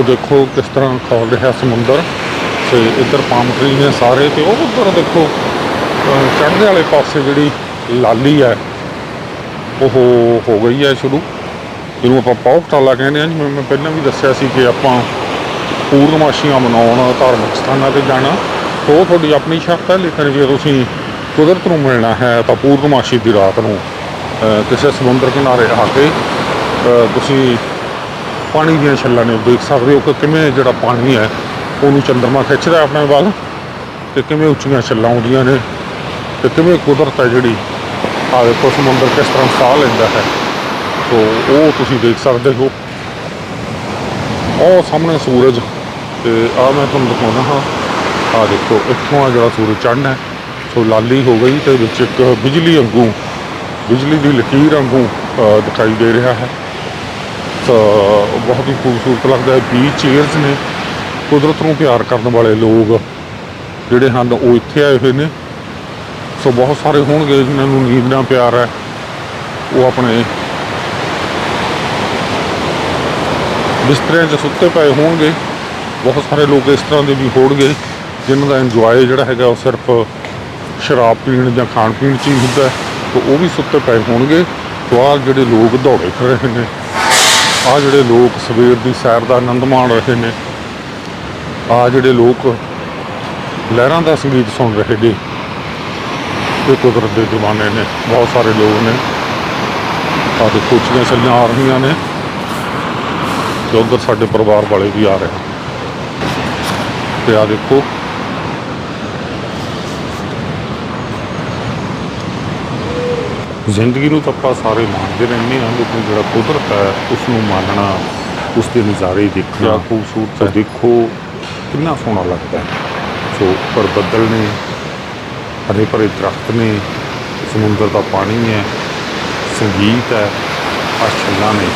ਸੋ ਦੇਖੋ ਕਿਸ ਤਰ੍ਹਾਂ ਖੋਲ ਰਿਹਾ ਸਮੁੰਦਰ। ਤੇ ਇੱਧਰ ਪਾਮ ਟਰੀ ਨੇ ਸਾਰੇ ਤੇ ਉਹ ਉੱਧਰ ਦੇਖੋ, ਅਹ ਚੜ੍ਹਦੇ ਵਾਲੇ ਪਾਸੇ ਜਿਹੜੀ ਲਾਲੀ ਹੈ, ਉਹ ਹੋ ਗਈ ਹੈ ਸ਼ੁਰੂ। ਇਹਨੂੰ ਆਪਾਂ ਪੌਕਟਾਲਾ ਕਹਿੰਦੇ ਆ ਜਿਵੇਂ ਮੈਂ ਪਹਿਲਾਂ ਵੀ ਦੱਸਿਆ ਸੀ ਕਿ ਆਪਾਂ ਪੂਰਨਮਾਸ਼ੀਆਂ ਮਨਾਉਣ, ਧਾਰਮਿਕ ਸਥਾਨਾਂ ਤੇ ਜਾਣਾ। ਉਹ ਤੁਹਾਡੀ ਆਪਣੀ ਸ਼ਰਤ ਹੈ, ਲੇਕਿਨ ਜੇ ਤੁਸੀਂ ਕੁਦਰਤ ਨੂੰ ਮਿਲਣਾ ਹੈ, ਤਾਂ ਪੂਰਨਮਾਸ਼ੀ ਦੀ ਰਾਤ ਨੂੰ ਕਿਸੇ ਸਮੁੰਦਰ ਕਿਨਾਰੇ ਆ ਕੇ ਤੁਸੀਂ ਪਾਣੀ ਦੀਆਂ ਛੱਲਾਂ ਨੇ, ਦੇਖ ਸਕਦੇ ਹੋ ਕਿ ਕਿਵੇਂ ਜਿਹੜਾ ਪਾਣੀ ਹੈ, ਉਹਨੂੰ ਚੰਦਰਮਾ ਖਿੱਚਦਾ ਆਪਣੇ ਵੱਲ ਤੇ ਕਿਵੇਂ ਉੱਚੀਆਂ ਛੱਲਾਂ ਆਉਂਦੀਆਂ ਨੇ ਤੇ ਕਿਵੇਂ ਕੁਦਰਤ ਹੈ ਜਿਹੜੀ ਆ ਦੇਖੋ, ਸਮੁੰਦਰ ਕਿਸ ਤਰ੍ਹਾਂ ਸਾਹ ਲੈਂਦਾ ਹੈ। ਸੋ ਉਹ ਤੁਸੀਂ ਦੇਖ ਸਕਦੇ ਹੋ। ਉਹ ਸਾਹਮਣੇ ਸੂਰਜ ਤੇ ਆ ਮੈਂ ਤੁਹਾਨੂੰ ਦਿਖਾਉਣਾ ਹਾਂ। ਆ ਦੇਖੋ, ਇੱਥੋਂ ਆ ਜਿਹੜਾ ਸੂਰਜ ਚੜ੍ਹਨਾ ਹੈ, ਸੋ ਲਾਲੀ ਹੋ ਗਈ ਤੇ ਵਿੱਚ ਇੱਕ ਬਿਜਲੀ ਵਾਂਗੂ, ਬਿਜਲੀ ਦੀ ਲਕੀਰ ਵਾਂਗੂ ਦਿਖਾਈ ਦੇ ਰਿਹਾ ਹੈ। ਸੋ ਬਹੁਤ ਹੀ ਖੂਬਸੂਰਤ ਲੱਗਦਾ ਹੈ। ਬੀਚ ਚੇਅਰਸ ਨੇ ਕੁਦਰਤ ਨੂੰ ਪਿਆਰ ਕਰਨ ਵਾਲੇ ਲੋਕ ਜਿਹੜੇ ਹਨ, ਉਹ ਇੱਥੇ ਆਏ ਹੋਏ ਨੇ। ਸੋ ਬਹੁਤ ਸਾਰੇ ਹੋਣਗੇ, ਜਿਨ੍ਹਾਂ ਨੂੰ ਨੀਂਦ ਨਾਲ ਪਿਆਰ ਹੈ, ਉਹ ਆਪਣੇ ਬਿਸਤਰਿਆਂ 'ਚ ਸੁੱਤੇ ਪਏ ਹੋਣਗੇ। ਬਹੁਤ ਸਾਰੇ ਲੋਕ ਇਸ ਤਰ੍ਹਾਂ ਦੇ ਵੀ ਹੋਣਗੇ, ਜਿਨ੍ਹਾਂ ਦਾ ਇੰਜੋਏ ਜਿਹੜਾ ਹੈਗਾ, ਉਹ ਸਿਰਫ ਸ਼ਰਾਬ ਪੀਣ ਜਾਂ ਖਾਣ ਪੀਣ 'ਚ ਹੀ ਹੁੰਦਾ ਹੈ। ਤੇ ਉਹ ਵੀ ਸੁੱਤੇ ਪਏ ਹੋਣਗੇ। ਤੇ ਜਿਹੜੇ ਲੋਕ ਦੌੜੇ ਫਿਰ ਰਹੇ ਨੇ। ਆ ਜਿਹੜੇ ਲੋਕ ਸਵੇਰ ਦੀ ਸੈਰ ਦਾ ਆਨੰਦ ਮਾਣ ਰਹੇ ਨੇ, ਆ ਜਿਹੜੇ ਲੋਕ ਲਹਿਰਾਂ ਦਾ ਸੰਗੀਤ ਸੁਣ ਰਹੇ ਨੇ, ਇਹ ਕੁਦਰਤ ਦੇ ਦੀਵਾਨੇ ਨੇ, ਬਹੁਤ ਸਾਰੇ ਲੋਕ ਨੇ। ਆ ਦੇਖੋ, ਉੱਚੀਆਂ ਛੱਲਾਂ ਆ ਰਹੀਆਂ ਨੇ ਤੇ ਉਧਰ ਸਾਡੇ ਪਰਿਵਾਰ ਵਾਲੇ ਵੀ ਆ ਰਹੇ ਤੇ ਆ ਦੇਖੋ ਜ਼ਿੰਦਗੀ ਨੂੰ ਤਾਂ ਆਪਾਂ ਸਾਰੇ ਮੰਨਦੇ ਰਹਿੰਦੇ ਹਾਂ ਲੇਕਿਨ ਜਿਹੜਾ ਕੁਦਰਤ ਹੈ ਉਸ ਨੂੰ ਮੰਨਣਾ ਉਸ ਦੇ ਨਜ਼ਾਰੇ ਦੇਖਣਾ ਖੂਬਸੂਰਤ ਦੇਖੋ ਕਿੰਨਾ ਸੋਹਣਾ ਲੱਗਦਾ ਸੋ ਉੱਪਰ ਬੱਦਲ ਨੇ ਹਰੇ ਭਰੇ ਦਰਖਤ ਨੇ ਸਮੁੰਦਰ ਦਾ ਪਾਣੀ ਹੈ ਸੰਗੀਤ ਹੈ ਛੱਲਾਂ ਨੇ।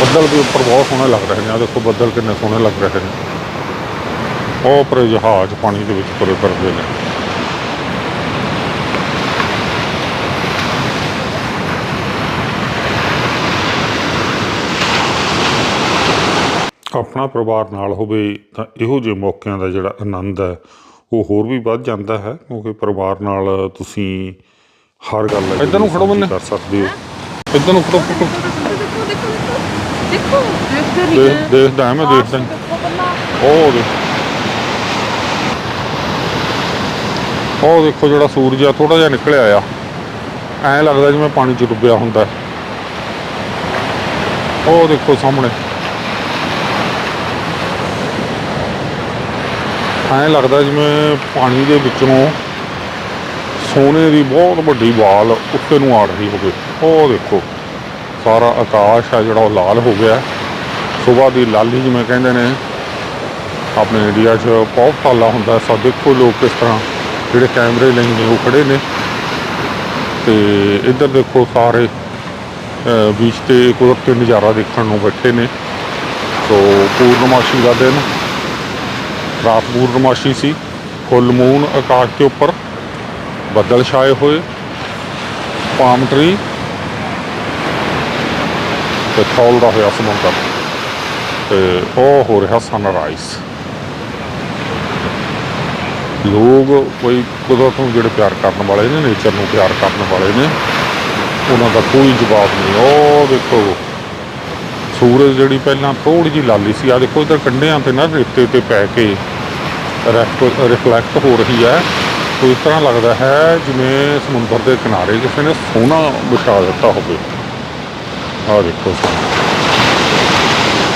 ਬੱਦਲ ਵੀ ਉੱਪਰ ਬਹੁਤ ਸੋਹਣੇ ਲੱਗ ਰਹੇ ਨੇ। ਆ ਦੇਖੋ ਬੱਦਲ ਕਿੰਨੇ ਸੋਹਣੇ ਲੱਗ ਰਹੇ ਨੇ। ਉਹ ਉੱਪਰ ਜਹਾਜ਼ ਪਾਣੀ ਦੇ ਵਿੱਚ ਤੁਰੇ ਫਿਰਦੇ ਨੇ। ਆਪਣਾ ਪਰਿਵਾਰ ਨਾਲ ਹੋਵੇ ਤਾਂ ਇਹੋ ਜਿਹੇ ਮੌਕਿਆਂ ਦਾ ਜਿਹੜਾ ਆਨੰਦ ਹੈ ਉਹ ਹੋਰ ਵੀ ਵੱਧ ਜਾਂਦਾ ਹੈ ਕਿਉਂਕਿ ਪਰਿਵਾਰ ਨਾਲ ਤੁਸੀਂ ਹਰ ਗੱਲ ਇੱਧਰ ਨੂੰ ਖੜੋ ਬੰਨੇ। ਕਰ ਸਕਦੇ ਹੋ ਇੱਧਰ ਨੂੰ ਖੜੋ ਖੜੋ ਦੇਖੋ ਦੇਖੋ ਦੇਖੋ ਦੇਖਦੇ ਮੈਂ ਦੇਖਦਾ। ਉਹ ਦੇਖ ਉਹ ਦੇਖੋ ਜਿਹੜਾ ਸੂਰਜ ਆ ਥੋੜਾ ਜਿਹਾ ਨਿਕਲਿਆ ਆ ਐਂ ਲੱਗਦਾ ਜਿਵੇਂ ਪਾਣੀ 'ਚ ਡੁੱਬਿਆ ਹੁੰਦਾ। ਉਹ ਦੇਖੋ ਸਾਹਮਣੇ ਐਂ ਲੱਗਦਾ ਜਿਵੇਂ ਪਾਣੀ ਦੇ ਵਿੱਚੋਂ ਸੋਨੇ ਦੀ ਬਹੁਤ ਵੱਡੀ ਵਾਲ ਉੱਤੇ ਨੂੰ ਆ ਰਹੀ ਹੋਵੇ। ਉਹ ਦੇਖੋ, ਸਾਰਾ ਆਕਾਸ਼ ਆ ਜਿਹੜਾ ਉਹ ਲਾਲ ਹੋ ਗਿਆ। ਸਵੇਰ ਦੀ ਲਾਲੀ ਜਿਵੇਂ ਕਹਿੰਦੇ ਨੇ, ਆਪਣੇ ਇੰਡੀਆ 'ਚ ਬਹੁਤ ਪਾਲਾ ਹੁੰਦਾ। ਸੋ ਦੇਖੋ ਲੋਕ ਕਿਸ ਤਰ੍ਹਾਂ ਜਿਹੜੇ ਕੈਮਰੇ ਲਈ ਨੇ, ਉਹ ਖੜੇ ਨੇ। ਤੇ ਇੱਧਰ ਦੇਖੋ ਸਾਰੇ ਬੀਚ ਤੇ ਕੁਦਰਤੀ ਨਜ਼ਾਰਾ ਦੇਖਣ ਨੂੰ ਬੈਠੇ ਨੇ। ਸੋ ਪੂਰਨਮਾਸ਼ੀ ਦਾ ਦਿਨ। ਰਾਤ ਪੂਰਨਮਾਸ਼ੀ ਸੀ। ਫੁੱਲ ਮੂਨ ਆਕਾਸ਼ ਦੇ ਉੱਪਰ ਬੱਦਲ ਛਾਏ ਹੋਏ। ਪਾਮ ਟਰੀ ਤੇ ਖੌਲਦਾ ਹੋਇਆ ਸਮੁੰਦਰ। ਤੇ ਉਹ ਹੋ ਰਿਹਾ ਸਨਰਾਈਜ਼ ਲੋਕ ਕੋਈ ਕੁਦਰਤ ਨੂੰ ਜਿਹੜੇ ਪਿਆਰ ਕਰਨ ਵਾਲੇ ਨੇ ਨੇਚਰ ਨੂੰ ਪਿਆਰ ਕਰਨ ਵਾਲੇ ਨੇ, ਉਹਨਾਂ ਦਾ ਕੋਈ ਜਵਾਬ ਨਹੀਂ। ਉਹ ਦੇਖੋ, ਸੂਰਜ ਜਿਹੜੀ ਪਹਿਲਾਂ ਥੋੜੀ ਜਿਹੀ ਲਾਲੀ ਸੀ ਆ ਦੇਖੋ ਇਧਰ ਕੰਢਿਆਂ ਤੇ ਨਾ ਰੇਤੇ ਤੇ ਪੈ ਕੇ ਰਿਫਲੈਕਟ ਹੋ ਰਹੀ ਹੈ। ਤੋ ਇਸ ਤਰ੍ਹਾਂ ਲੱਗਦਾ ਹੈ ਜਿਵੇਂ ਸਮੁੰਦਰ ਦੇ ਕਿਨਾਰੇ ਕਿਸੇ ਨੇ ਸੋਨਾ ਵਿਛਾ ਦਿੱਤਾ ਹੋਵੇ। ਆ ਦੇਖੋ ਸੋਨਾ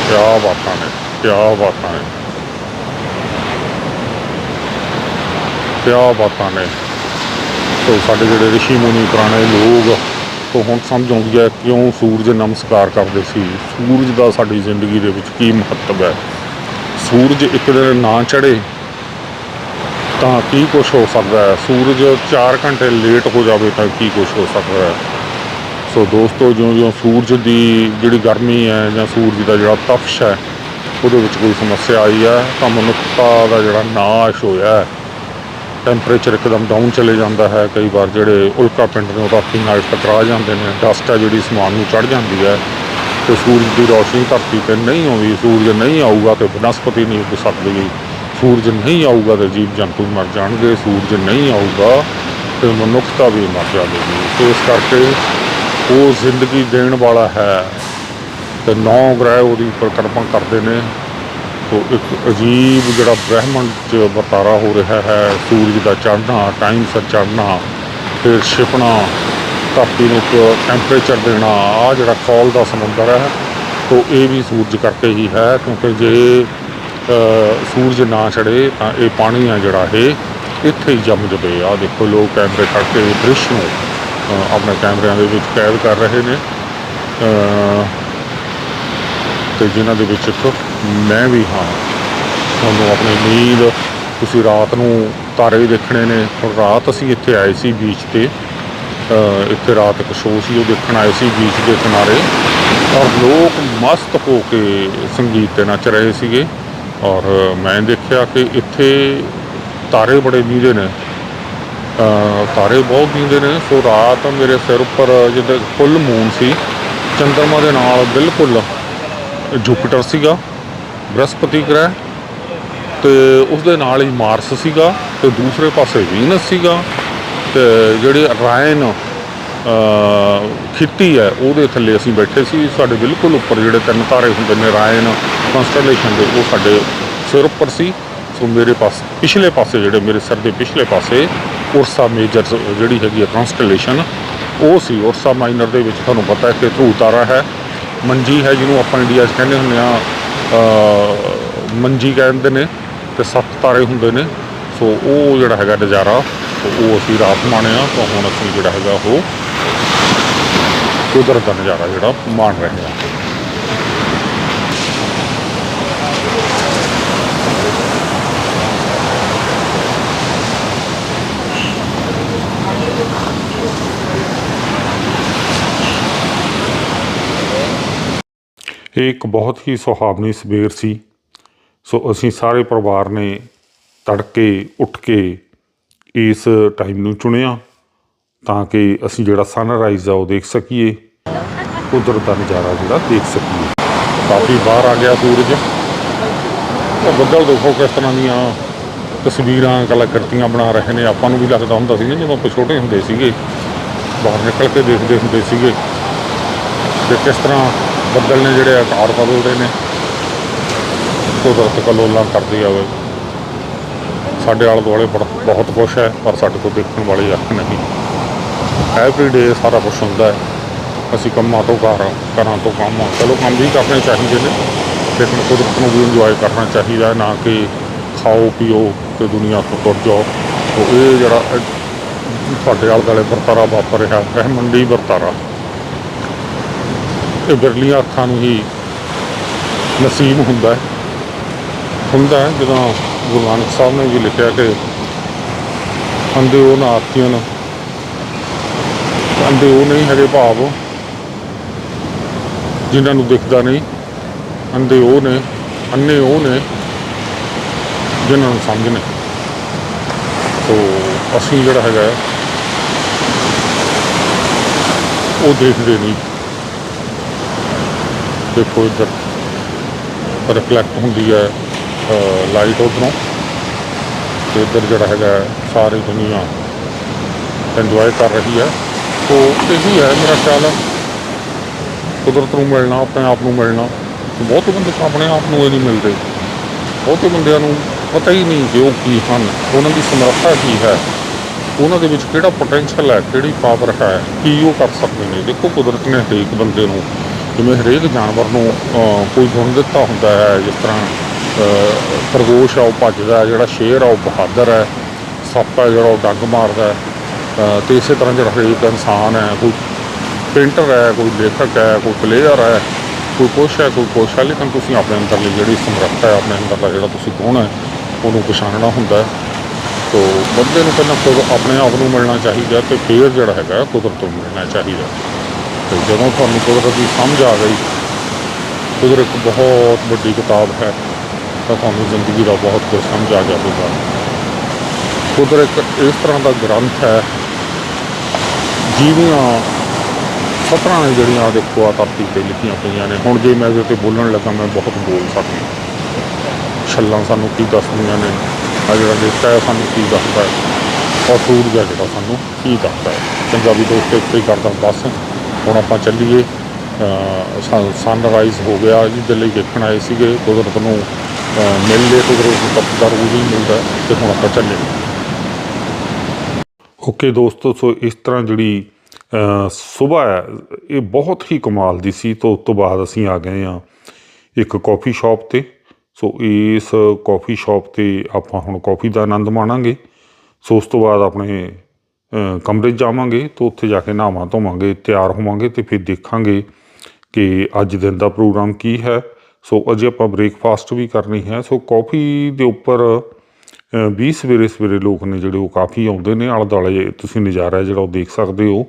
ਕਿਆ ਬਾਤਾਂ ਨੇ, ਕਿਆ ਬਾਤਾਂ ਨੇ। ਕਿਆ ਬਾਤਾਂ ਨੇ। ਤੋ ਸਾਡੇ ਜਿਹੜੇ ਰਿਸ਼ੀ ਮੁਨੀ ਪੁਰਾਣੇ ਲੋਕ, ਤੋਂ ਹੁਣ ਸਮਝ ਆਉਂਦੀ ਹੈ ਕਿਉਂ ਸੂਰਜ ਨਮਸਕਾਰ ਕਰਦੇ ਸੀ। ਸੂਰਜ ਦਾ ਸਾਡੀ ਜ਼ਿੰਦਗੀ ਦੇ ਵਿੱਚ ਕੀ ਮਹੱਤਵ ਹੈ? ਸੂਰਜ ਇੱਕ ਦਿਨ ਨਾ ਚੜੇ ਤਾਂ ਕੀ ਕੁਝ ਹੋ ਸਕਦਾ ਹੈ? ਸੂਰਜ 4 ਘੰਟੇ ਲੇਟ ਹੋ ਜਾਵੇ ਤਾਂ ਕੀ ਕੁਝ ਹੋ ਸਕਦਾ ਹੈ? ਸੋ ਦੋਸਤੋ ਜਿਉਂ-ਜਿਉਂ ਸੂਰਜ ਦੀ ਜਿਹੜੀ ਗਰਮੀ ਹੈ ਜਾਂ ਸੂਰਜ ਦਾ ਜਿਹੜਾ ਤਪਸ਼ ਹੈ, ਉਹਦੇ ਵਿੱਚ ਕੋਈ ਸਮੱਸਿਆ ਆਈ ਹੈ ਤਾਂ ਮਨੁੱਖਤਾ ਦਾ ਜਿਹੜਾ ਨਾਸ਼ ਹੋਇਆ ਹੈ। ਟੈਂਪਰੇਚਰ ਇੱਕਦਮ ਡਾਊਨ ਚਲੇ ਜਾਂਦਾ ਹੈ। ਕਈ ਵਾਰ ਜਿਹੜੇ ਉਲਕਾ ਪਿੰਡ ਨੇ ਉਹ ਰਾਤੀ ਨਾਲ ਟਕਰਾ ਜਾਂਦੇ ਨੇ। ਡਸਟ ਹੈ ਜਿਹੜੀ ਸਮਾਨ ਨੂੰ ਚੜ ਜਾਂਦੀ ਹੈ। ਤੇ ਸੂਰਜ ਦੀ ਰੋਸ਼ਨੀ ਧਰਤੀ ਤੇ ਨਹੀਂ ਆਉਂਦੀ, ਸੂਰਜ ਨਹੀਂ ਆਊਗਾ ਤੇ ਬਨਸਪਤੀ ਨਹੀਂ ਉੱਗ ਸਕਦੀ। ਸੂਰਜ ਨਹੀਂ ਆਊਗਾ ਤੇ ਜੀਵ ਜੰਤੂ ਮਰ ਜਾਣਗੇ, ਸੂਰਜ ਨਹੀਂ ਆਊਗਾ ਤੇ ਮਨੁੱਖਤਾ ਵੀ ਮਰ ਜਾਵੇਗੀ। ਤੇ ਇਸ ਕਰਕੇ ਉਹ ਜ਼ਿੰਦਗੀ ਦੇਣ ਵਾਲਾ ਹੈ ਤੇ ਨੌ ਗ੍ਰਹਿ ਉਹਦੀ ਪਰਿਕਰਮਾ ਕਰਦੇ ਨੇ। ਤੋ ਇੱਕ ਅਜੀਬ ਜਿਹੜਾ ਬ੍ਰਹਿਮੰਡ 'ਚ ਵਰਤਾਰਾ ਹੋ ਰਿਹਾ ਹੈ, ਸੂਰਜ ਦਾ ਚੜ੍ਹਨਾ ਟਾਈਮ ਸਿਰ ਚੜ੍ਹਨਾ, ਫਿਰ ਛਿਪਣਾ, ਧਰਤੀ ਨੂੰ ਟੈਂਪਰੇਚਰ ਦੇਣਾ ਆ ਜਿਹੜਾ ਖੌਲ ਦਾ ਸਮੁੰਦਰ ਹੈ ਤੋ ਇਹ ਵੀ ਸੂਰਜ ਕਰਕੇ ਹੀ ਹੈ, ਕਿਉਂਕਿ ਜੇ ਸੂਰਜ ਨਾ ਚੜੇ ਤਾਂ ਇਹ ਪਾਣੀ ਆ ਜਿਹੜਾ ਇਹ ਇੱਥੇ ਹੀ ਜੰਮ ਜਵੇ। ਆ ਦੇਖੋ ਲੋਕ ਕੈਮਰੇ ਕੱਢ ਕੇ ਦ੍ਰਿਸ਼ ਨੂੰ ਆਪਣੇ ਕੈਮਰਿਆਂ ਦੇ ਵਿੱਚ ਕੈਦ ਕਰ ਰਹੇ ਨੇ। ਅ, ਤੇ ਜਿਨ੍ਹਾਂ ਦੇ ਵਿੱਚ ਮੈਂ ਵੀ ਹਾਂ। ਤੁਹਾਨੂੰ ਆਪਣੀ ਨੀਂਦ ਤੁਸੀਂ ਰਾਤ ਨੂੰ ਤਾਰੇ ਦੇਖਣੇ ਨੇ। ਹੁਣ ਰਾਤ ਅਸੀਂ ਇੱਥੇ ਆਏ ਸੀ ਬੀਚ ਤੇ। ਇੱਥੇ ਰਾਤ ਇੱਕ ਸ਼ੋਅ ਸੀ ਉਹ ਦੇਖਣ ਆਏ ਸੀ ਬੀਚ ਦੇ ਕਿਨਾਰੇ। ਔਰ ਲੋਕ ਮਸਤ ਹੋ ਕੇ ਸੰਗੀਤ ਤੇ ਨੱਚ ਰਹੇ ਸੀਗੇ। ਔਰ ਮੈਂ ਦੇਖਿਆ ਕਿ ਇੱਥੇ ਤਾਰੇ ਬੜੇ ਨੀਲੇ ਨੇ। ਤਾਰੇ ਬਹੁਤ ਨੀਲੇ ਨੇ। ਸੋ ਰਾਤ ਮੇਰੇ ਸਿਰ ਉੱਪਰ ਜਿੱਦਾਂ ਫੁੱਲ ਮੂਨ ਸੀ, ਚੰਦਰਮਾ ਦੇ ਨਾਲ ਬਿਲਕੁਲ ਜੁਪੀਟਰ ਸੀਗਾ, ਬ੍ਰਹਸਪਤੀ ਗ੍ਰਹਿ ਤੇ ਉਸ ਦੇ ਨਾਲ ਹੀ ਮਾਰਸ ਸੀਗਾ ਤੇ ਦੂਸਰੇ ਪਾਸੇ ਵੀਨਸ ਸੀਗਾ ਤੇ ਜਿਹੜੀ ਰਾਇਨ ਖਿੱਤੀ ਹੈ ਉਹਦੇ ਥੱਲੇ ਅਸੀਂ ਬੈਠੇ ਸੀ। ਸਾਡੇ ਬਿਲਕੁਲ ਉੱਪਰ ਜਿਹੜੇ ਤਿੰਨ ਤਾਰੇ ਹੁੰਦੇ ਨੇ ਰਾਇਨ ਕਨਸਟੇਲੇਸ਼ਨ ਦੇ ਉਹ ਸਾਡੇ ਸਿਰ ਉੱਪਰ ਸੀ। ਸੋ ਮੇਰੇ ਪਾਸ ਪਿਛਲੇ ਪਾਸੇ ਜਿਹੜੇ ਮੇਰੇ ਸਿਰ ਦੇ ਪਿਛਲੇ ਪਾਸੇ ਉਰਸਾ ਮੇਜਰ ਜਿਹੜੀ ਹੈਗੀ ਹੈ ਕਨਸਟੇਲੇਸ਼ਨ ਉਹ ਸੀ। ਉਰਸਾ ਮਾਈਨਰ ਦੇ ਵਿੱਚ ਤੁਹਾਨੂੰ ਪਤਾ ਹੈ ਕਿ ਧਰੂ ਤਾਰਾ ਹੈ। ਮੰਜੀ ਹੈ ਜਿਹਨੂੰ ਆਪਾਂ ਇੰਡੀਆ 'ਚ ਕਹਿੰਦੇ ਹੁੰਦੇ ਆ ਅ, ਮੰਜੀ ਕਹਿੰਦੇ ਨੇ ਤੇ ਸੱਤ ਤਾਰੇ ਹੁੰਦੇ ਨੇ। ਸੋ ਉਹ ਜਿਹੜਾ ਹੈਗਾ ਨਜ਼ਾਰਾ ਉਹ ਅਸੀਂ ਰਾਤ ਮਾਣਿਆ। ਤਾਂ ਹੁਣ ਅਸੀਂ ਜਿਹੜਾ ਹੈਗਾ ਉਹ ਕੁਦਰਤ ਦਾ ਨਜ਼ਾਰਾ ਜਿਹੜਾ ਮਾਣ ਰਹੇ ਹਾਂ। ਇਹ ਇੱਕ ਬਹੁਤ ਹੀ ਸੁਹਾਵਣੀ ਸਵੇਰ ਸੀ। ਸੋ ਅਸੀਂ ਸਾਰੇ ਪਰਿਵਾਰ ਨੇ ਤੜਕੇ ਉੱਠ ਕੇ ਇਸ ਟਾਈਮ ਨੂੰ ਚੁਣਿਆ ਤਾਂ ਕਿ ਅਸੀਂ ਜਿਹੜਾ ਸਨਰਾਈਜ਼ ਆ ਉਹ ਦੇਖ ਸਕੀਏ। ਕੁਦਰਤ ਦਾ ਨਜ਼ਾਰਾ ਜਿਹੜਾ ਦੇਖ ਸਕੀਏ। ਕਾਫੀ ਬਾਹਰ ਆ ਗਿਆ ਸੂਰਜ। ਉਹ ਬੱਦਲ ਦੇਖੋ ਕਿਸ ਤਰ੍ਹਾਂ ਦੀਆਂ ਤਸਵੀਰਾਂ ਕਲਾਕ੍ਰਿਤੀਆਂ ਬਣਾ ਰਹੇ ਨੇ। ਆਪਾਂ ਨੂੰ ਵੀ ਲੱਗਦਾ ਹੁੰਦਾ ਸੀ ਨਾ ਜਦੋਂ ਆਪਾਂ ਛੋਟੇ ਹੁੰਦੇ ਸੀਗੇ। ਬਾਹਰ ਨਿਕਲ ਕੇ ਦੇਖਦੇ ਹੁੰਦੇ ਸੀਗੇ ਤੇ ਕਿਸ ਤਰ੍ਹਾਂ ਬੱਦਲ ਨੇ ਜਿਹੜੇ ਆਕਾਰ ਬਦਲਦੇ ਨੇ, ਕੁਦਰਤ ਕਲੋਲਾਂ ਕਰਦੀ ਆਵੇ ਸਾਡੇ ਆਲੇ ਦੁਆਲੇ ਬੜਾ, ਬਹੁਤ ਕੁਛ ਹੈ, ਪਰ ਸਾਡੇ ਕੋਲ ਦੇਖਣ ਵਾਲੀ ਅੱਖ ਨਹੀਂ। ਐਵਰੀ ਡੇ ਸਾਰਾ ਕੁਛ ਹੁੰਦਾ ਹੈ। ਅਸੀਂ ਕੰਮਾਂ ਤੋਂ ਘਰ ਘਰਾਂ ਤੋਂ ਕੰਮ ਚਲੋ ਕੰਮ ਵੀ ਕਰਨੇ ਚਾਹੀਦੇ ਨੇ। ਲੇਕਿਨ ਕੁਦਰਤ ਨੂੰ ਵੀ ਇੰਜੋਏ ਕਰਨਾ ਚਾਹੀਦਾ ਨਾ ਕਿ ਖਾਓ, ਪੀਓ ਤੇ ਦੁਨੀਆ ਤੋਂ ਤੁਰ ਜਾਓ। ਉਹ ਇਹ ਜਿਹੜਾ ਤੁਹਾਡੇ ਆਲੇ ਦੁਆਲੇ ਵਰਤਾਰਾ ਵਾਪਰ ਰਿਹਾ ਮੰਡੀ ਵਰਤਾਰਾ। ਇਹ ਬਿਰਲੀਆਂ ਅੱਖਾਂ ਨੂੰ ਹੀ ਨਸੀਬ ਹੁੰਦਾ ਹੈ। ਹੁੰਦਾ ਹੈ, ਜਦੋਂ ਗੁਰੂ ਨਾਨਕ ਸਾਹਿਬ ਨੇ ਵੀ ਲਿਖਿਆ ਕਿ ਅੰਦੇ ਉਹ ਨਾ ਆਖੀਆਂ ਨਾ ਅੰਦੇ ਉਹ ਨਹੀਂ ਹੈਗੇ ਭਾਵ। ਜਿਨ੍ਹਾਂ ਨੂੰ ਦਿਖਦਾ ਨਹੀਂ ਅੰਦੇ ਉਹ ਨੇ, ਅੰਨੇ ਉਹ ਨੇ, ਜਿਨ੍ਹਾਂ ਨੂੰ ਸਮਝ ਨਹੀਂ। ਤੋ ਅਸੀਂ ਜਿਹੜਾ ਹੈਗਾ, ਉਹ ਦੇਖਦੇ ਨਹੀਂ। ਦੇਖੋ ਇੱਧਰ ਰਿਫਲੈਕਟ ਹੁੰਦੀ ਹੈ ਲਾਈਟ ਉਧਰੋਂ। ਤੇ ਇੱਧਰ ਜਿਹੜਾ ਹੈਗਾ, ਸਾਰੀ ਦੁਨੀਆ ਇੰਜੋਏ ਕਰ ਰਹੀ ਹੈ। ਤੋ ਇਹੀ ਹੈ ਮੇਰਾ ਖਿਆਲ। ਹੈ ਕੁਦਰਤ ਨੂੰ ਮਿਲਣਾ, ਆਪਣੇ ਆਪ ਨੂੰ ਮਿਲਣਾ। ਤੇ ਬਹੁਤ ਬੰਦੇ ਆਪਣੇ ਆਪ ਨੂੰ ਇਹ ਨਹੀਂ ਮਿਲਦੇ। ਬਹੁਤੇ ਬੰਦਿਆਂ ਨੂੰ ਪਤਾ ਹੀ ਨਹੀਂ ਕਿ ਉਹ ਕੀ ਹਨ। ਉਹਨਾਂ ਦੀ ਸਮਰੱਥਾ ਕੀ ਹੈ? ਉਹਨਾਂ ਦੇ ਵਿੱਚ ਕਿਹੜਾ ਪੋਟੈਂਸ਼ੀਅਲ ਹੈ? ਕਿਹੜੀ ਪਾਵਰ ਹੈ? ਕੀ ਉਹ ਕਰ ਸਕਦੇ ਨੇ? ਦੇਖੋ, ਕੁਦਰਤ ਨੇ ਹਰੇਕ ਬੰਦੇ ਨੂੰ, ਜਿਵੇਂ ਹਰੇਕ ਜਾਨਵਰ ਨੂੰ ਕੋਈ ਗੁਣ ਦਿੱਤਾ ਹੁੰਦਾ ਹੈ, ਜਿਸ ਤਰ੍ਹਾਂ ਖਰਗੋਸ਼ ਆ, ਉਹ ਭੱਜਦਾ ਜਿਹੜਾ ਸ਼ੇਰ ਆ, ਉਹ ਬਹਾਦਰ ਹੈ। ਸੱਪ ਹੈ, ਜਿਹੜਾ ਉਹ ਡੰਗ ਮਾਰਦਾ ਹੈ। ਤੇ ਇਸੇ ਤਰ੍ਹਾਂ ਜਿਹੜਾ ਹਰੇਕ ਇਨਸਾਨ ਹੈ, ਕੋਈ ਪੇਂਟਰ ਹੈ, ਕੋਈ ਲੇਖਕ ਹੈ, ਕੋਈ ਪਲੇਅਰ ਹੈ, ਕੋਈ ਕੁਛ ਹੈ, ਕੋਈ ਕੁਛ ਹੈ, ਲੇਕਿਨ ਤੁਸੀਂ ਆਪਣੇ ਅੰਦਰਲੀ ਜਿਹੜੀ ਸਮਰੱਥਾ ਹੈ, ਆਪਣੇ ਅੰਦਰਲਾ ਜਿਹੜਾ ਤੁਸੀਂ ਗੁਣ ਹੈ, ਉਹਨੂੰ ਪਛਾਣਨਾ ਹੁੰਦਾ ਹੈ। ਤੋ ਬੰਦੇ ਨੂੰ ਪਹਿਲਾਂ ਖੁਦ ਆਪਣੇ ਆਪ ਨੂੰ ਮਿਲਣਾ ਚਾਹੀਦਾ ਤੇ ਫਿਰ ਜਿਹੜਾ ਹੈਗਾ ਕੁਦਰਤ ਨੂੰ ਮਿਲਣਾ ਚਾਹੀਦਾ। ਤੇ ਜਦੋਂ ਤੁਹਾਨੂੰ ਕੁਦਰਤ ਦੀ ਸਮਝ ਆ ਗਈ, ਕੁਦਰਤ ਬਹੁਤ ਵੱਡੀ ਕਿਤਾਬ ਹੈ, ਤਾਂ ਤੁਹਾਨੂੰ ਜ਼ਿੰਦਗੀ ਦਾ ਬਹੁਤ ਕੁਝ ਸਮਝ ਆ ਜਾਵੇਗਾ। ਕੁਦਰਤ ਇਸ ਤਰ੍ਹਾਂ ਦਾ ਗ੍ਰੰਥ ਹੈ ਜਿਹਦੀਆਂ ਸਤਰਾਂ ਨੇ ਜਿਹੜੀਆਂ ਦੇਖੋ ਆ ਧਰਤੀ ਤੇ ਲਿਖੀਆਂ ਪਈਆਂ ਨੇ। ਹੁਣ ਜੇ ਮੈਂ ਇਹਦੇ ਤੇ ਬੋਲਣ ਲੱਗਾ, ਮੈਂ ਬਹੁਤ ਬੋਲ ਸਕਦਾ ਛੱਲਾਂ ਸਾਨੂੰ ਕੀ ਦੱਸਦੀਆਂ ਨੇ? ਆ ਜਿਹੜਾ ਦਿੱਤਾ ਹੈ, ਸਾਨੂੰ ਕੀ ਦੱਸਦਾ ਹੈ? ਔਰ ਸੂਰਜ ਹੈ ਜਿਹੜਾ ਸਾਨੂੰ ਕੀ ਦੱਸਦਾ ਹੈ? ਪੰਜਾਬੀ ਦੋਸਤ ਇੱਥੇ ਹੀ ਕਰਦਾ ਬਸ ਹੁਣ ਆਪਾਂ ਚੱਲੀਏ। ਸਨਰਾਈਜ਼ ਹੋ ਗਿਆ। ਜਿਹਦੇ ਲਈ ਦੇਖਣ ਆਏ ਸੀਗੇ। ਕੁਦਰਤ ਨੂੰ ਮਿਲ ਲਏ ਕੁਦਰਤ ਨੂੰ ਤਪਦਾ ਰੋਜ਼ ਹੀ ਮਿਲਦਾ। ਹੈ ਤੇ ਹੁਣ ਆਪਾਂ ਚੱਲੇ ਓਕੇ ਦੋਸਤੋ, ਸੋ ਇਸ ਤਰ੍ਹਾਂ ਜਿਹੜੀ ਸਵੇਰ ਇਹ ਬਹੁਤ ਹੀ ਕਮਾਲ ਦੀ ਸੀ। ਤੋਂ ਉਸ ਤੋਂ ਬਾਅਦ ਅਸੀਂ ਆ ਗਏ ਆ ਇੱਕ ਕਾਫੀ ਸ਼ਾਪ ਤੇ। ਸੋ ਇਸ ਕਾਫੀ ਸ਼ਾਪ ਤੇ ਆਪਾਂ ਹੁਣ ਕਾਫੀ ਦਾ ਆਨੰਦ ਮਾਣਾਂਗੇ। ਸੋ ਉਸ ਤੋਂ ਬਾਅਦ ਆਪਣੇ ਕਮਰੇ 'ਚ ਜਾਵਾਂਗੇ ਤੋਂ ਉੱਥੇ ਜਾ ਕੇ ਨਹਾਵਾਂ ਧੋਵਾਂਗੇ, ਤਿਆਰ ਹੋਵਾਂਗੇ ਤੇ ਫਿਰ ਦੇਖਾਂਗੇ ਕਿ ਅੱਜ ਦਿਨ ਦਾ ਪ੍ਰੋਗਰਾਮ ਕੀ ਹੈ। ਸੋ ਅਜੇ ਆਪਾਂ ਬ੍ਰੇਕਫਾਸਟ ਵੀ ਕਰਨੀ ਹੈ। ਸੋ ਕਾਫੀ ਦੇ ਉੱਪਰ ਅ, 20 ਸਵੇਰੇ ਸਵੇਰੇ ਲੋਕ ਨੇ ਜਿਹੜੇ ਉਹ ਕਾਫੀ ਆਉਂਦੇ ਨੇ ਆਲੇ ਦੁਆਲੇ ਤੁਸੀਂ ਨਜ਼ਾਰਾ ਜਿਹੜਾ ਉਹ ਦੇਖ ਸਕਦੇ ਹੋ।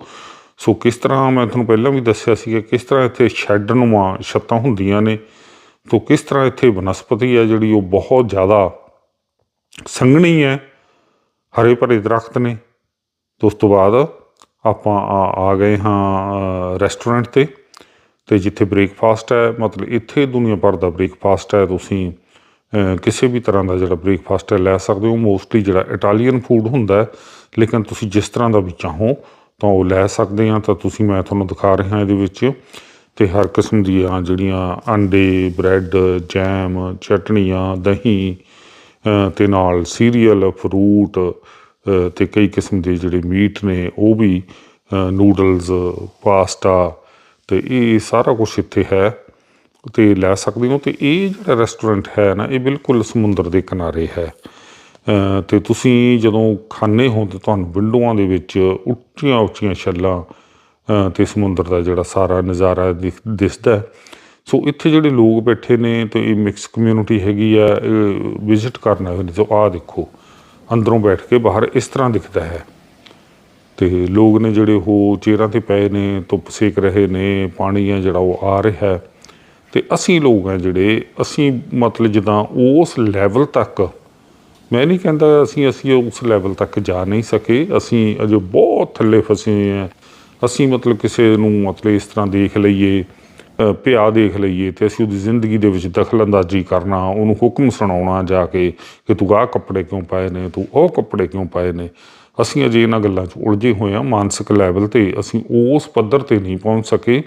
ਸੋ ਕਿਸ ਤਰ੍ਹਾਂ ਮੈਂ ਤੁਹਾਨੂੰ ਪਹਿਲਾਂ ਵੀ ਦੱਸਿਆ ਸੀਗਾ ਕਿਸ ਤਰ੍ਹਾਂ ਇੱਥੇ ਸ਼ੈੱਡ ਨੁਮਾ ਛੱਤਾਂ ਹੁੰਦੀਆਂ ਨੇ ਤੋ ਕਿਸ ਤਰ੍ਹਾਂ ਇੱਥੇ ਬਨਸਪਤੀ ਹੈ ਜਿਹੜੀ ਉਹ ਬਹੁਤ ਜ਼ਿਆਦਾ ਸੰਘਣੀ ਹੈ ਹਰੇ ਭਰੇ ਦਰਖਤ ਨੇ। ਤੇ ਉਸ ਤੋਂ ਬਾਅਦ ਆਪਾਂ ਆ- ਗਏ ਹਾਂ ਰੈਸਟੋਰੈਂਟ ਤੇ ਤੇ ਜਿੱਥੇ ਬ੍ਰੇਕਫਾਸਟ ਹੈ ਮਤਲਬ ਇੱਥੇ ਦੁਨੀਆ ਭਰ ਦਾ ਬ੍ਰੇਕਫਾਸਟ ਹੈ ਤੁਸੀਂ ਕਿਸੇ ਵੀ ਤਰ੍ਹਾਂ ਦਾ ਜਿਹੜਾ ਬ੍ਰੇਕਫਾਸਟ ਹੈ ਲੈ ਸਕਦੇ ਹੋ। ਮੋਸਟਲੀ ਜਿਹੜਾ ਇਟਾਲੀਅਨ ਫੂਡ ਹੁੰਦਾ ਹੈ ਲੇਕਿਨ ਤੁਸੀਂ ਜਿਸ ਤਰ੍ਹਾਂ ਦਾ ਵੀ ਚਾਹੋ ਤਾਂ ਉਹ ਲੈ ਸਕਦੇ ਆ ਤਾਂ ਤੁਸੀਂ ਮੈਂ ਤੁਹਾਨੂੰ ਦਿਖਾ ਰਿਹਾ ਇਹਦੇ ਵਿੱਚ। ਤੇ ਹਰ ਕਿਸਮ ਦੀਆਂ ਜਿਹੜੀਆਂ ਅੰਡੇ ਬ੍ਰੈਡ ਜੈਮ ਚਟਣੀਆਂ ਦਹੀਂ ਅ, ਤੇ ਨਾਲ ਸੀਰੀਅਲ ਫਰੂਟ ਅ, ਤੇ ਕਈ ਕਿਸਮ ਦੇ ਜਿਹੜੇ ਮੀਟ ਨੇ ਉਹ ਵੀ ਨੂਡਲਸ ਪਾਸਤਾ ਤੇ ਇਹ ਸਾਰਾ ਕੁਝ ਇੱਥੇ ਹੈ। ਤੇ ਲੈ ਸਕਦੇ ਹੋ ਤੇ ਇਹ ਜਿਹੜਾ ਰੈਸਟੋਰੈਂਟ ਹੈ ਨਾ ਇਹ ਬਿਲਕੁਲ ਸਮੁੰਦਰ ਦੇ ਕਿਨਾਰੇ ਹੈ। ਅ, ਤੇ ਤੁਸੀਂ ਜਦੋਂ ਖਾਣੇ ਹੋ ਤੇ ਤੁਹਾਨੂੰ ਵਿੰਡੋਆਂ ਦੇ ਵਿੱਚ ਉੱਚੀਆਂ ਉੱਚੀਆਂ ਛੱਲਾਂ ਅ, ਤੇ ਸਮੁੰਦਰ ਦਾ ਜਿਹੜਾ ਸਾਰਾ ਨਜ਼ਾਰਾ ਦਿਖ- ਦਿਸਦਾ ਸੋ ਇੱਥੇ ਜਿਹੜੇ ਲੋਕ ਬੈਠੇ ਨੇ ਤੇ ਇਹ ਮਿਕਸ ਕਮਿਊਨਿਟੀ ਹੈਗੀ ਆ ਵਿਜ਼ਿਟ ਕਰਨਾ ਆਏ ਨੇ। ਸੋ ਆਹ ਦੇਖੋ ਅੰਦਰੋਂ ਬੈਠ ਕੇ ਬਾਹਰ ਇਸ ਤਰ੍ਹਾਂ ਦਿਖਦਾ ਹੈ। ਤੇ ਲੋਕ ਨੇ ਜਿਹੜੇ ਉਹ ਚੇਅਰਾਂ ਤੇ ਪਏ ਨੇ ਧੁੱਪ ਸੇਕ ਰਹੇ ਨੇ ਪਾਣੀ ਹੈ ਜਿਹੜਾ ਉਹ ਆ ਰਿਹਾ ਹੈ। ਤੇ ਅਸੀਂ ਲੋਕ ਆ ਜਿਹੜੇ, ਅਸੀਂ ਮਤਲਬ ਜਿੱਦਾਂ ਉਸ ਲੈਵਲ ਤੱਕ, ਮੈਂ ਨਹੀਂ ਕਹਿੰਦਾ ਅਸੀਂ ਅਸੀਂ ਉਸ ਲੈਵਲ ਤੱਕ ਜਾ ਨਹੀਂ ਸਕੇ, ਅਸੀਂ ਅਜੇ ਬਹੁਤ ਥੱਲੇ ਫਸੇ ਹੋਏ ਹਾਂ ਅਸੀਂ ਮਤਲਬ ਕਿਸੇ ਨੂੰ ਮਤਲਬ ਇਸ ਤਰ੍ਹਾਂ ਦੇਖ ਲਈਏ ਪਿਆ ਦੇਖ ਲਈਏ ਤੇ ਅਸੀਂ ਉਹਦੀ ਜ਼ਿੰਦਗੀ ਦੇ ਵਿੱਚ ਦਖਲਅੰਦਾਜ਼ੀ ਕਰਨਾ, ਉਹਨੂੰ ਹੁਕਮ ਸੁਣਾਉਣਾ ਜਾ ਕੇ ਕਿ ਤੂੰ ਆਹ ਕੱਪੜੇ ਕਿਉਂ ਪਾਏ ਨੇ, ਤੂੰ ਉਹ ਕੱਪੜੇ ਕਿਉਂ ਪਾਏ ਨੇ। ਅਸੀਂ ਅਜੇ ਇਹਨਾਂ ਗੱਲਾਂ 'ਚ ਉਲਝੇ ਹੋਏ ਹਾਂ ਮਾਨਸਿਕ ਲੈਵਲ ਤੇ, ਅਸੀਂ ਉਸ ਪੱਧਰ ਤੇ ਨਹੀਂ ਪਹੁੰਚ ਸਕੇ।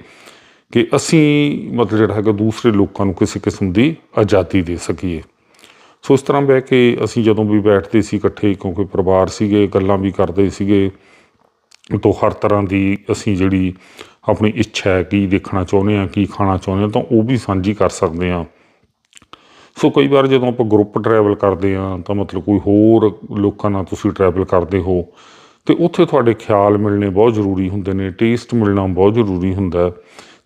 ਕਿ ਅਸੀਂ ਮਤਲਬ ਜਿਹੜਾ ਹੈਗਾ ਦੂਸਰੇ ਲੋਕਾਂ ਨੂੰ ਕਿਸੇ ਕਿਸਮ ਦੀ ਆਜ਼ਾਦੀ ਦੇ ਸਕੀਏ ਸੋ ਇਸ ਤਰ੍ਹਾਂ ਬਹਿ ਕੇ ਅਸੀਂ ਜਦੋਂ ਵੀ ਬੈਠਦੇ ਸੀ ਇਕੱਠੇ, ਕਿਉਂਕਿ ਪਰਿਵਾਰ ਸੀਗੇ, ਗੱਲਾਂ ਵੀ ਕਰਦੇ ਸੀਗੇ, ਤੋਂ ਹਰ ਤਰ੍ਹਾਂ ਦੀ ਅਸੀਂ ਜਿਹੜੀ ਆਪਣੀ ਇੱਛਾ ਹੈ, ਕੀ ਦੇਖਣਾ ਚਾਹੁੰਦੇ ਆ ਕੀ ਖਾਣਾ ਚਾਹੁੰਦੇ ਆ ਤਾਂ ਉਹ ਵੀ ਸਾਂਝੀ ਕਰ ਸਕਦੇ ਆ ਸੋ ਕਈ ਵਾਰ ਜਦੋਂ ਆਪਾਂ ਗਰੁੱਪ ਟਰੈਵਲ ਕਰਦੇ ਆ ਤਾਂ ਮਤਲਬ ਕੋਈ ਹੋਰ ਲੋਕਾਂ ਨਾਲ ਤੁਸੀਂ ਟਰੈਵਲ ਕਰਦੇ ਹੋ, ਤੇ ਉੱਥੇ ਤੁਹਾਡੇ ਖਿਆਲ ਮਿਲਣੇ ਬਹੁਤ ਜ਼ਰੂਰੀ ਹੁੰਦੇ ਨੇ ਟੇਸਟ ਮਿਲਣਾ ਬਹੁਤ ਜ਼ਰੂਰੀ ਹੁੰਦਾ ਹੈ।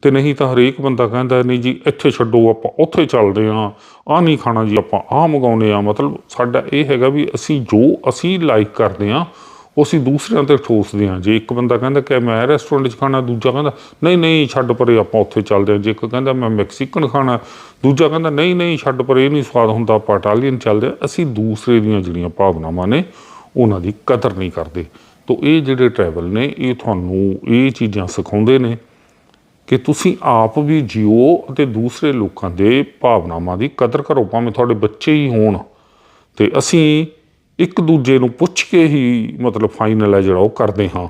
ਤੇ ਨਹੀਂ ਤਾਂ ਹਰੇਕ ਬੰਦਾ ਕਹਿੰਦਾ ਨਹੀਂ ਜੀ, ਇੱਥੇ ਛੱਡੋ ਆਪਾਂ, ਉੱਥੇ ਚੱਲਦੇ ਆ ਆਹ ਨਹੀਂ ਖਾਣਾ ਜੀ, ਆਪਾਂ ਆਹ ਮੰਗਾਉਨੇ ਆ ਮਤਲਬ ਸਾਡਾ ਇਹ ਹੈਗਾ ਵੀ ਅਸੀਂ ਜੋ ਅਸੀਂ ਲਾਈਕ ਕਰਦੇ ਆ ਉਹ ਅਸੀਂ ਦੂਸਰਿਆਂ ਤੇ ਠੋਸਦੇ ਆ ਜੇ ਇੱਕ ਬੰਦਾ ਕਹਿੰਦਾ ਕਿ ਮੈਂ ਰੈਸਟੋਰੈਂਟ 'ਚ ਖਾਣਾ, ਦੂਜਾ ਕਹਿੰਦਾ, ਨਹੀਂ ਨਹੀਂ, ਛੱਡ ਪਰੇ ਆਪਾਂ ਉੱਥੇ ਚੱਲਦੇ ਆ ਜੇ ਇੱਕ ਕਹਿੰਦਾ ਮੈਂ ਮੈਕਸੀਕਨ ਖਾਣਾ, ਦੂਜਾ ਕਹਿੰਦਾ, ਨਹੀਂ ਨਹੀਂ, ਛੱਡ ਪਰੇ, ਇਹ ਨਹੀਂ ਸਵਾਦ ਹੁੰਦਾ, ਆਪਾਂ ਇਟਾਲੀਅਨ ਚੱਲਦੇ ਆ ਅਸੀਂ ਦੂਸਰੇ ਦੀਆਂ ਜਿਹੜੀਆਂ ਭਾਵਨਾਵਾਂ ਨੇ, ਉਹਨਾਂ ਦੀ ਕਦਰ ਨਹੀਂ ਕਰਦੇ। ਤੋਂ ਇਹ ਜਿਹੜੇ ਟਰੈਵਲ ਨੇ, ਇਹ ਤੁਹਾਨੂੰ ਇਹ ਚੀਜ਼ਾਂ ਸਿਖਾਉਂਦੇ ਨੇ। ਕਿ ਤੁਸੀਂ ਆਪ ਵੀ ਜਿਓ ਅਤੇ ਦੂਸਰੇ ਲੋਕਾਂ ਦੇ ਭਾਵਨਾਵਾਂ ਦੀ ਕਦਰ ਕਰੋ, ਭਾਵੇਂ ਤੁਹਾਡੇ ਬੱਚੇ ਹੀ ਹੋਣ। ਤੇ ਅਸੀਂ ਇੱਕ ਦੂਜੇ ਨੂੰ ਪੁੱਛ ਕੇ ਹੀ ਮਤਲਬ ਫਾਈਨਲ ਹੈ ਜਿਹੜਾ ਉਹ ਕਰਦੇ ਹਾਂ।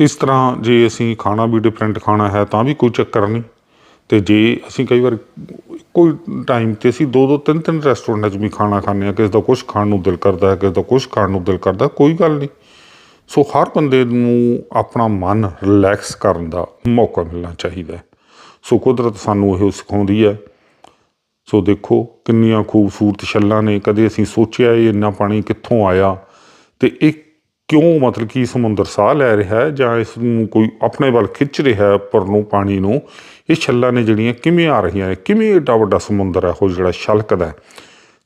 ਇਸ ਤਰ੍ਹਾਂ ਜੇ ਅਸੀਂ ਖਾਣਾ ਵੀ ਡਿਫਰੈਂਟ ਖਾਣਾ ਹੈ ਤਾਂ ਵੀ ਕੋਈ ਚੱਕਰ ਨਹੀਂ। ਤੇ ਜੇ ਅਸੀਂ ਕਈ ਵਾਰ ਕੋਈ ਟਾਈਮ ਤੇ ਅਸੀਂ ਦੋ ਦੋ, ਤਿੰਨ ਤਿੰਨ ਰੈਸਟੋਰੈਂਟਾਂ 'ਚ ਵੀ ਖਾਣਾ ਖਾਂਦੇ ਆ ਕਿਸੇ ਦਾ ਕੁਝ ਖਾਣ ਨੂੰ ਦਿਲ ਕਰਦਾ ਹੈ, ਕਿਸੇ ਦਾ ਕੁਝ ਖਾਣ ਨੂੰ ਦਿਲ ਕਰਦਾ ਕੋਈ ਗੱਲ ਨਹੀਂ। ਸੋ ਹਰ ਬੰਦੇ ਨੂੰ ਆਪਣਾ ਮਨ ਰਿਲੈਕਸ ਕਰਨ ਦਾ ਮੌਕਾ ਮਿਲਣਾ ਚਾਹੀਦਾ ਹੈ। ਸੋ ਕੁਦਰਤ ਸਾਨੂੰ ਇਹ ਸਿਖਾਉਂਦੀ ਹੈ। ਸੋ ਦੇਖੋ ਕਿੰਨੀਆਂ ਖੂਬਸੂਰਤ ਛੱਲਾਂ ਨੇ, ਕਦੇ ਅਸੀਂ ਸੋਚਿਆ ਇਹ ਇੰਨਾ ਪਾਣੀ ਕਿੱਥੋਂ ਆਇਆ ਤੇ ਇਹ ਕਿਉਂ ਮਤਲਬ ਕਿ ਸਮੁੰਦਰ ਸਾਹ ਲੈ ਰਿਹਾ ਹੈ ਜਾਂ ਇਸ ਨੂੰ ਕੋਈ ਆਪਣੇ ਵੱਲ ਖਿੱਚ ਰਿਹਾ ਹੈ ਉੱਪਰ ਨੂੰ ਪਾਣੀ ਨੂੰ ਇਹ ਛੱਲਾਂ ਨੇ ਜਿਹੜੀਆਂ ਕਿਵੇਂ ਆ ਰਹੀਆਂ ਨੇ, ਕਿਵੇਂ ਏਡਾ ਵੱਡਾ ਸਮੁੰਦਰ ਹੈ, ਉਹ ਜਿਹੜਾ ਛਲਕਦਾ ਹੈ।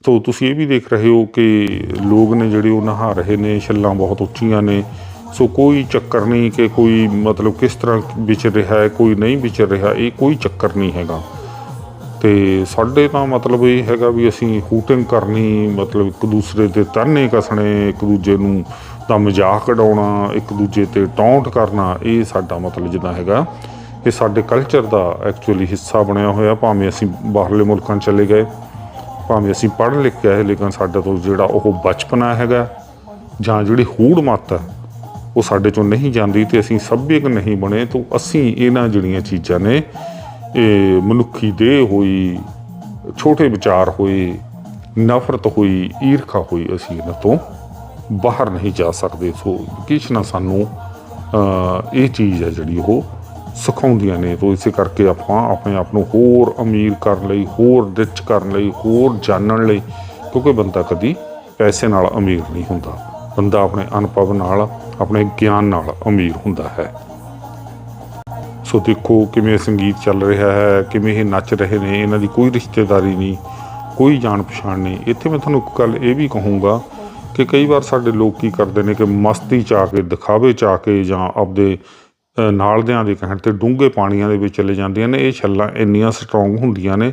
ਸੋ ਤੁਸੀਂ ਇਹ ਵੀ ਦੇਖ ਰਹੇ ਹੋ ਕਿ ਲੋਕ ਨੇ ਜਿਹੜੇ ਉਹ ਨਹਾ ਰਹੇ ਨੇ, ਛੱਲਾਂ ਬਹੁਤ ਉੱਚੀਆਂ ਨੇ। ਸੋ ਕੋਈ ਚੱਕਰ ਨਹੀਂ ਕਿ ਕੋਈ ਮਤਲਬ ਕਿਸ ਤਰ੍ਹਾਂ ਵਿਚਰ ਰਿਹਾ ਹੈ, ਕੋਈ ਨਹੀਂ ਵਿਚਰ ਰਿਹਾ, ਇਹ ਕੋਈ ਚੱਕਰ ਨਹੀਂ ਹੈਗਾ। ਤੇ ਸਾਡੇ ਤਾਂ ਮਤਲਬ ਇਹ ਹੈਗਾ ਵੀ ਅਸੀਂ ਹੂਟਿੰਗ ਕਰਨੀ, ਮਤਲਬ ਇੱਕ ਦੂਸਰੇ ਤੇ ਤਾਨੇ ਕੱਸਣੇ ਇੱਕ ਦੂਜੇ ਨੂੰ ਦਾ ਮਜ਼ਾਕ ਉਡਾਉਣਾ, ਇੱਕ ਦੂਜੇ ਤੇ ਟੌਂਟ ਕਰਨਾ, ਇਹ ਸਾਡਾ ਮਤਲਬ ਜਿੱਦਾਂ ਹੈਗਾ। ਇਹ ਸਾਡੇ ਕਲਚਰ ਦਾ ਐਕਚੁਅਲੀ ਹਿੱਸਾ ਬਣਿਆ ਹੋਇਆ, ਭਾਵੇਂ ਅਸੀਂ ਬਾਹਰਲੇ ਮੁਲਕਾਂ ਚਲੇ ਗਏ, ਭਾਵੇਂ ਅਸੀਂ ਪੜ੍ਹ ਲਿਖ ਕੇ ਆਏ, ਲੇਕਿਨ ਸਾਡਾ ਤੋਂ ਜਿਹੜਾ ਉਹ ਬਚਪਨਾ ਹੈਗਾ, ਜਾਂ ਜਿਹੜੀ ਹੂੜ ਮੱਤ ਹੈ, ਉਹ ਸਾਡੇ ਚੋਂ ਨਹੀਂ ਜਾਂਦੀ ਤੇ ਅਸੀਂ ਸੱਭਿਅਕ ਨਹੀਂ ਬਣੇ, ਤੋਂ ਅਸੀਂ ਇਹਨਾਂ ਜਿਹੜੀਆਂ ਚੀਜ਼ਾਂ ਨੇ, ਇਹ ਮਨੁੱਖੀ ਦੇਹ ਹੋਈ, ਛੋਟੇ ਵਿਚਾਰ ਹੋਏ, ਨਫ਼ਰਤ ਹੋਈ, ਈਰਖਾ ਹੋਈ, ਅਸੀਂ ਇਹਨਾਂ ਤੋਂ ਬਾਹਰ ਨਹੀਂ ਜਾ ਸਕਦੇ। ਸੋ ਕਿਛ ਨਾ ਸਾਨੂੰ ਇਹ ਚੀਜ਼ ਹੈ ਜਿਹੜੀ ਉਹ ਸਿਖਾਉਂਦੀਆਂ ਨੇ। ਤੋ ਇਸੇ ਕਰਕੇ ਆਪਾਂ ਆਪਣੇ ਆਪ ਨੂੰ ਹੋਰ ਅਮੀਰ ਕਰਨ ਲਈ, ਹੋਰ ਰਿਚ ਕਰਨ ਲਈ, ਹੋਰ ਜਾਣਨ ਲਈ, ਕਿਉਂਕਿ ਬੰਦਾ ਕਦੀ ਪੈਸੇ ਨਾਲ ਅਮੀਰ ਨਹੀਂ ਹੁੰਦਾ। ਬੰਦਾ ਆਪਣੇ ਅਨੁਭਵ ਨਾਲ, ਆਪਣੇ ਗਿਆਨ ਨਾਲ ਅਮੀਰ ਹੁੰਦਾ ਹੈ। ਸੋ ਦੇਖੋ ਕਿਵੇਂ ਸੰਗੀਤ ਚੱਲ ਰਿਹਾ ਹੈ, ਕਿਵੇਂ ਇਹ ਨੱਚ ਰਹੇ ਨੇ, ਇਹਨਾਂ ਦੀ ਕੋਈ ਰਿਸ਼ਤੇਦਾਰੀ ਨਹੀਂ, ਕੋਈ ਜਾਣ ਪਛਾਣ ਨਹੀਂ। ਇੱਥੇ ਮੈਂ ਤੁਹਾਨੂੰ ਇੱਕ ਗੱਲ ਇਹ ਵੀ ਕਹੂੰਗਾ ਕਿ ਕਈ ਵਾਰ ਸਾਡੇ ਲੋਕ ਕੀ ਕਰਦੇ ਨੇ ਕਿ ਮਸਤੀ ਚ ਆ ਕੇ, ਦਿਖਾਵੇ ਚ ਆ ਕੇ ਜਾਂ ਆਪਦੇ ਨਾਲਦਿਆਂ ਦੇ ਕਹਿਣ ਤੇ ਡੂੰਘੇ ਪਾਣੀਆਂ ਦੇ ਵਿੱਚ ਚਲੇ ਜਾਂਦੀਆਂ ਨੇ। ਇਹ ਛੱਲਾਂ ਇੰਨੀਆਂ ਸਟਰੋਂਗ ਹੁੰਦੀਆਂ ਨੇ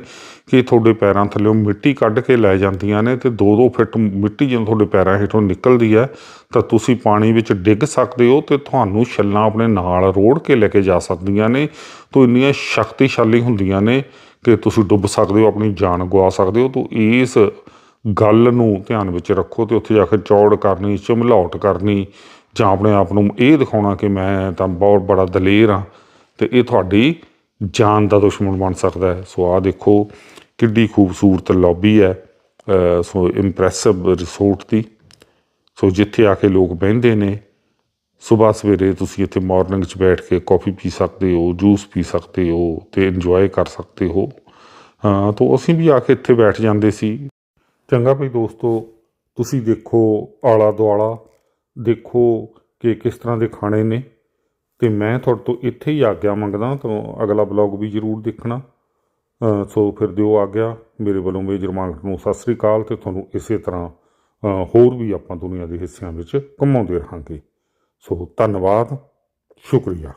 ਕਿ ਤੁਹਾਡੇ ਪੈਰਾਂ ਥੱਲੇੋਂ ਮਿੱਟੀ ਕੱਢ ਕੇ ਲੈ ਜਾਂਦੀਆਂ ਨੇ ਤੇ 2-2 ਫਿੱਟ ਮਿੱਟੀ ਜਦੋਂ ਤੁਹਾਡੇ ਪੈਰਾਂ ਹੇਠੋਂ ਨਿਕਲਦੀ ਹੈ ਤਾਂ ਤੁਸੀਂ ਪਾਣੀ ਵਿੱਚ ਡਿੱਗ ਸਕਦੇ ਹੋ ਤੇ ਤੁਹਾਨੂੰ ਛੱਲਾਂ ਆਪਣੇ ਨਾਲ ਰੋੜ ਕੇ ਲੈ ਕੇ ਜਾ ਸਕਦੀਆਂ ਨੇ। ਤੋਂ ਇੰਨੀਆਂ ਸ਼ਕਤੀਸ਼ਾਲੀ ਹੁੰਦੀਆਂ ਨੇ ਕਿ ਤੁਸੀਂ ਡੁੱਬ ਸਕਦੇ ਹੋ, ਆਪਣੀ ਜਾਨ ਗਵਾ ਸਕਦੇ ਹੋ। ਤੋਂ ਇਸ ਗੱਲ ਨੂੰ ਧਿਆਨ ਵਿੱਚ ਰੱਖੋ ਤੇ ਉੱਥੇ ਜਾ ਕੇ ਚੌੜ ਕਰਨੀ, ਚਮਲਾਉਟ ਕਰਨੀ ਜਾਂ ਆਪਣੇ ਆਪ ਨੂੰ ਇਹ ਦਿਖਾਉਣਾ ਕਿ ਮੈਂ ਤਾਂ ਬਹੁਤ ਬੜਾ ਦਲੇਰ ਹਾਂ ਤੇ ਇਹ ਤੁਹਾਡੀ ਜਾਨ ਦਾ ਦੁਸ਼ਮਣ ਬਣ ਸਕਦਾ ਹੈ। ਸੋ ਆਹ ਦੇਖੋ, ਕਿੱਡੀ ਖੂਬਸੂਰਤ ਲੌਬੀ ਹੈ। ਸੋ ਇੰਪ੍ਰੈਸਿਵ ਰਿਸੋਰਟ ਦੀ। ਸੋ ਜਿੱਥੇ ਆ ਕੇ ਲੋਕ ਬਹਿੰਦੇ ਨੇ, ਸਵੇਰ ਸਵੇਰੇ ਤੁਸੀਂ ਇੱਥੇ ਮਾਰਨਿੰਗ 'ਚ ਬੈਠ ਕੇ ਕਾਫੀ ਪੀ ਸਕਦੇ ਹੋ ਜੂਸ ਪੀ ਸਕਦੇ ਹੋ ਤੇ ਇੰਜੋਏ ਕਰ ਸਕਦੇ ਹੋ। ਹਾਂ, ਤਾਂ ਅਸੀਂ ਵੀ ਆ ਕੇ ਇੱਥੇ ਬੈਠ ਜਾਂਦੇ ਸੀ। ਚੰਗਾ ਭਈ ਦੋਸਤੋ, ਤੁਸੀਂ ਦੇਖੋ ਆਲਾ ਦੁਆਲਾ ਦੇਖੋ ਕਿ ਕਿਸ ਤਰ੍ਹਾਂ ਦੇ ਖਾਣੇ ਨੇ। ਤੇ ਮੈਂ ਤੁਹਾਡੇ ਤੋਂ ਇੱਥੇ ਹੀ ਆਗਿਆ ਮੰਗਦਾ, ਤਾਂ ਅਗਲਾ ਬਲੌਗ ਵੀ ਜ਼ਰੂਰ ਦੇਖਣਾ। ਸੋ ਫਿਰ ਦਿਓ ਆਗਿਆ। ਮੇਰੇ ਵੱਲੋਂ ਮੇਜਰ ਮਾਂਗਟ ਨੂੰ ਸਤਿ ਸ੍ਰੀ ਅਕਾਲ ਤੇ ਤੁਹਾਨੂੰ ਇਸੇ ਤਰ੍ਹਾਂ ਹੋਰ ਵੀ ਆਪਾਂ ਦੁਨੀਆ ਦੇ ਹਿੱਸਿਆਂ ਵਿੱਚ ਘੁੰਮਾਉਂਦੇ ਰਹਾਂਗੇ। ਸੋ ਧੰਨਵਾਦ, ਸ਼ੁਕਰੀਆ।